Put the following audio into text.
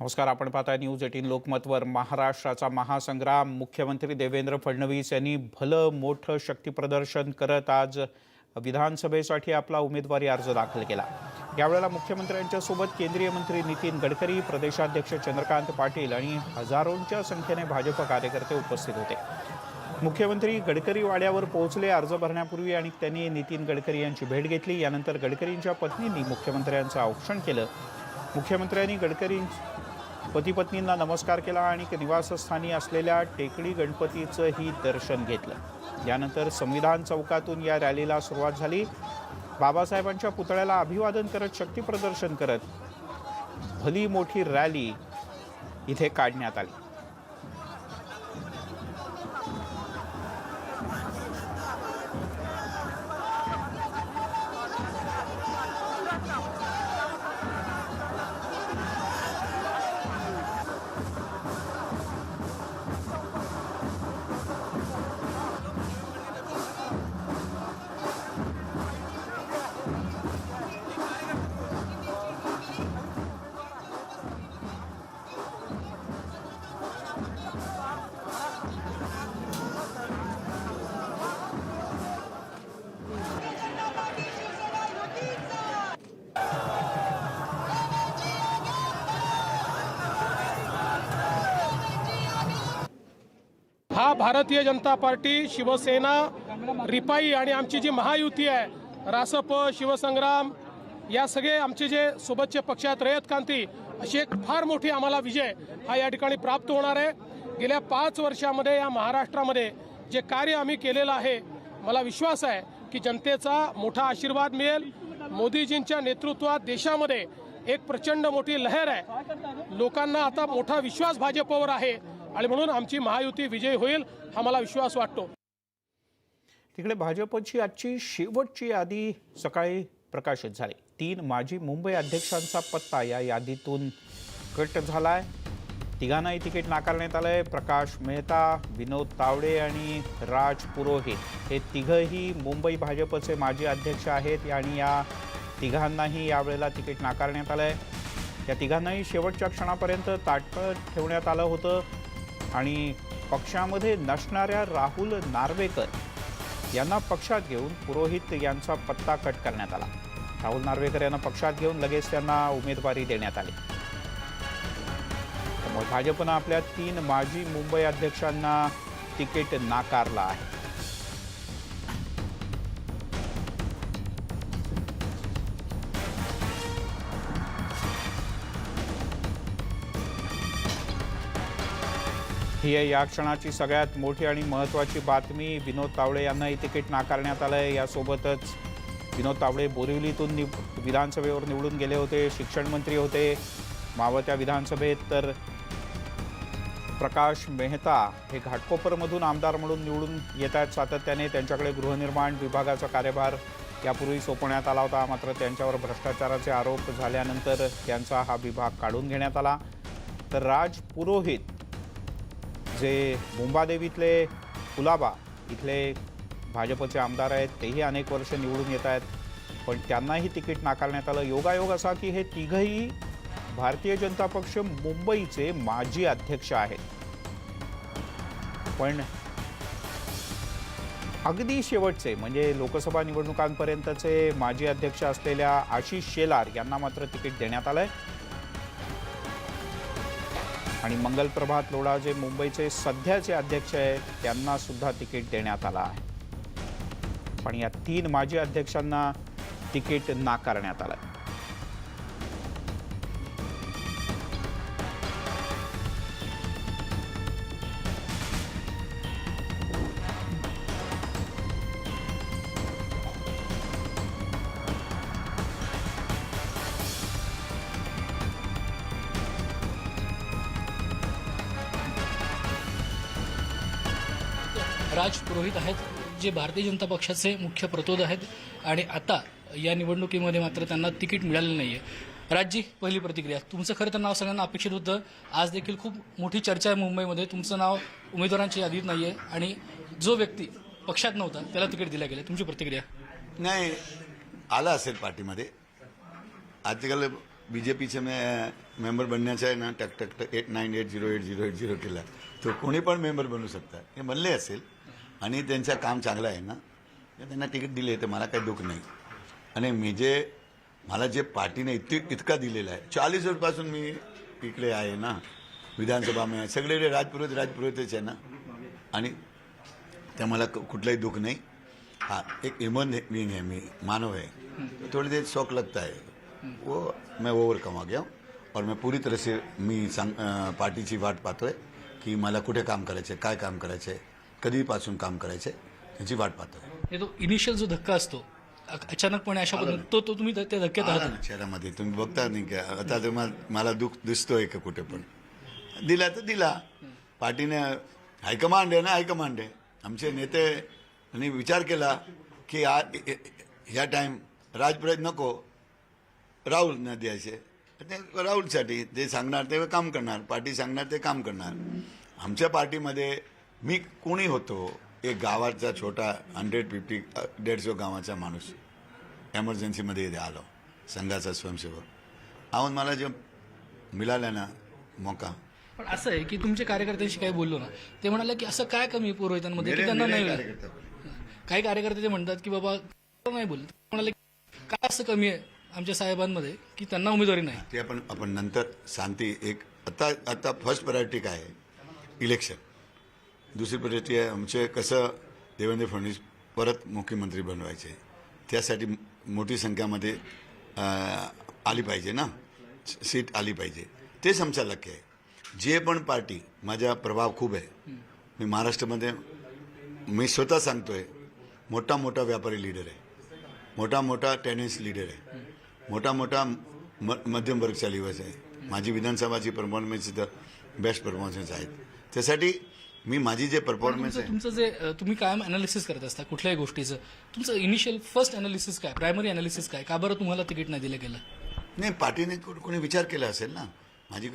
नमस्कार आपण पाहताय न्यूज एटीन लोकमतवर. महाराष्ट्राचा महासंग्राम मुख्यमंत्री देवेंद्र फडणवीस यांनी भलं मोठं शक्तीप्रदर्शन करत आज विधानसभेसाठी आपला उमेदवारी अर्ज दाखल केला. यावेळेला मुख्यमंत्र्यांच्या सोबत केंद्रीय मंत्री नितीन गडकरी प्रदेशाध्यक्ष चंद्रकांत पाटील आणि हजारोंच्या संख्येने भाजप कार्यकर्ते उपस्थित होते. मुख्यमंत्री गडकरी वाड्यावर पोहोचले अर्ज भरण्यापूर्वी आणि त्यांनी नितीन गडकरी यांची भेट घेतली. यानंतर गडकरींच्या पत्नींनी मुख्यमंत्र्यांचं औक्षण केलं. मुख्यमंत्र्यांनी गडकरी पतीपत्नींना नमस्कार केला आणि निवासस्थानी असलेल्या टेकडी गणपतीचंही दर्शन घेतलं. यानंतर संविधान चौकातून या रॅलीला सुरुवात झाली. बाबासाहेबांच्या पुतळ्याला अभिवादन करत शक्तीप्रदर्शन करत भली मोठी रॅली इथे काढण्यात आली. हा भारतीय जनता पार्टी शिवसेना रिपाई आणि आमची जी महायुती आहे रासप शिवसंग्राम या सगळे आमचे जे सोबतचे पक्ष आहेत रयत क्रांती अशी एक फार मोठी आम्हाला विजय हा या ठिकाणी प्राप्त होणार आहे. गेल्या पाच वर्षामध्ये या महाराष्ट्रामध्ये जे कार्य आम्ही केलेलं आहे मला विश्वास आहे की जनतेचा मोठा आशीर्वाद मिळेल. मोदीजींच्या नेतृत्वात देशामध्ये एक प्रचंड मोठी लहर आहे. लोकांना आता मोठा विश्वास भाजपवर आहे. आणि म्हणून आमची महायुती विजय होईल हा मला विश्वास वाटतो. तिकडे भाजपची आजची शेवटची यादी सकाळी प्रकाशित झाली. तीन माजी मुंबई अध्यक्षांचा पत्ता या यादीतून कट झालाय. तिघांनाही तिकीट नाकारण्यात आलंय. प्रकाश मेहता विनोद तावडे आणि राज पुरोहित. हे तिघही मुंबई भाजपचे माजी अध्यक्ष आहेत आणि या तिघांनाही यावेळेला तिकीट नाकारण्यात आलंय. या तिघांनाही शेवटच्या क्षणापर्यंत ताटकळत ठेवण्यात आलं होतं. आणि पक्षामध्ये नसणाऱ्या राहुल नार्वेकर यांना पक्षात घेऊन पुरोहित यांचा पत्ता कट करण्यात आला. राहुल नार्वेकर यांना पक्षात घेऊन लगेच त्यांना उमेदवारी देण्यात आली. त्यामुळे भाजपनं आपल्या तीन माजी मुंबई अध्यक्षांना तिकीट नाकारलं आहे. ही आहे या क्षणाची सगळ्यात मोठी आणि महत्त्वाची बातमी. विनोद तावडे यांनाही तिकीट नाकारण्यात आलं आहे यासोबतच विनोद तावडे बोरिवलीतून निव विधानसभेवर निवडून गेले होते शिक्षण मंत्री होते. मावळत्या विधानसभेत तर प्रकाश मेहता हे घाटकोपरमधून आमदार म्हणून निवडून येत आहेत सातत्याने. त्यांच्याकडे गृहनिर्माण विभागाचा कार्यभार यापूर्वी सोपवण्यात आला होता. मात्र त्यांच्यावर भ्रष्टाचाराचे आरोप झाल्यानंतर त्यांचा हा विभाग काढून घेण्यात आला. तर राज पुरोहित जे मुंबादेवीतले कुलाबा इथले भाजपचे आमदार आहेत तेही अनेक वर्ष निवडून येत आहेत. पण त्यांनाही तिकीट नाकारण्यात आलं. योगायोग असा की हे तिघही भारतीय जनता पक्ष मुंबईचे माजी अध्यक्ष आहेत. पण अगदी शेवटचे म्हणजे लोकसभा निवडणुकांपर्यंतचे माजी अध्यक्ष असलेल्या आशिष शेलार यांना मात्र तिकीट देण्यात आलंय. आणि मंगलप्रभात लोढा जे मुंबईचे सध्याचे अध्यक्ष आहेत त्यांना सुद्धा तिकीट देण्यात आलं आहे. पण या तीन माजी अध्यक्षांना तिकीट नाकारण्यात आलं आहे राज पुरोहित आहेत जे भारतीय जनता पक्षाचे मुख्य प्रतोद आहेत. आणि आता या निवडणुकीमध्ये मात्र त्यांना तिकीट मिळालेलं आहे राजजी पहिली प्रतिक्रिया. तुमचं खरं तर नाव सगळ्यांना अपेक्षित होतं. आज देखील खूप मोठी चर्चा आहे मुंबईमध्ये. तुमचं नाव उमेदवारांच्या यादीत नाही आहे आणि जो व्यक्ती पक्षात नव्हता त्याला तिकीट दिलं गेलं. तुमची प्रतिक्रिया? नाही आलं असेल पार्टीमध्ये. आजकाल बी जे पीचे मेंबर बनण्याचा आहे ना टक टक टक eight nine eight zero eight zero eight zero केला. तो कोणी पण मेंबर बनू शकता. हे बनले असेल. आणि त्यांचं काम चांगलं आहे ना त्यांना तिकीट दिले ते मला काही दुःख नाही. आणि मी जे मला जे पार्टीने इतकी इतका दिलेला आहे चाळीस वर्षपासून मी इकडे आहे ना विधानसभा मी सगळे राजपुरोहित राजपुरोहितच आहे ना. आणि त्या मला क- कुठलंही दुःख नाही. हा एक ह्युमन बीइंग आहे मी मानव है थोड़ी देर शौक लगता है हो, वो मैं ओव्हरकम आ गया और मैं पूरी तरह से मी सांग पार्टीची वाट पाहतोय की मला कुठे काम करायचं काय काम करायचं कधीपासून काम करायचं त्याची वाट पाहतोय हे तो इनिशियल जो धक्का असतो अ- अचानकपणे अशा पद्धतीने तो तो तुम्ही त्या धक्क्यात आला आहात. ना शहरामध्ये. तुम्ही बघता नाही का? आता तर मला- मला दुःख दिसतोय का कुठे पण? दिला तर दिला. पार्टीने हायकमांड आहे ना हायकमांड आहे. आमचे नेते आणि विचार केला की आ ह्या टाइम राजपुरात नको. राहुल न द्यायचे. ते राहुलसाठी ते सांगणार ते काम करणार. पार्टी सांगणार ते काम करणार. आमच्या पार्टीमध्ये मी कोणी होतो? एक गावाचा छोटा हंड्रेड फिफ्टी दीडशे गावाचा माणूस. एमर्जन्सीमध्ये इथे आलो. संघाचा स्वयंसेवक. आवून मला जे मिळालं ना मोका. पण असं आहे की तुमच्या कार्यकर्त्यांशी काही बोललो ना ते म्हणाले की असं काय कमी आहे पुरोहितांमध्ये की त्यांना नाही काही कार्यकर्ते ते म्हणतात की बाबा नाही बोलत म्हणाले की काय असं कमी आहे आमच्या साहेबांमध्ये की त्यांना उमेदवारी नाही? ते आपण आपण नंतर शांती एक. आता आता फर्स्ट प्रायोरिटी काय आहे? इलेक्शन दुसरी पद्धती आहे आमचे कसं देवेंद्र फडणवीस परत मुख्यमंत्री बनवायचे त्यासाठी मोठी संख्यामध्ये आली पाहिजे ना? सीट आली पाहिजे. तेच आमचा लक्ष आहे. जे पण पार्टी माझा प्रभाव खूप आहे. मी महाराष्ट्रामध्ये मी स्वतः सांगतोय मोठा मोठा व्यापारी लीडर आहे. मोठा मोठा टेनिस लीडर आहे. मोठा मोठा म मध्यम वर्गचा लिवस आहे. माझी विधानसभाची परफॉर्मन्स तर बेस्ट परफॉर्मन्स आहेत. त्यासाठी मी माझी जे परफॉर्मन्स तुमचं आहे. तुमचं जे तुम्ही कायम अनालिसिस करत असता कुठल्याही गोष्टीचं तुमचं इनिशियल फर्स्ट अनालिसिस काय? प्रायमरी अनालिसिस काय? का बरं तुम्हाला तिकीट नाही दिलं गेलं? नाही पार्टीने कोणी विचार केला असेल ना? माझी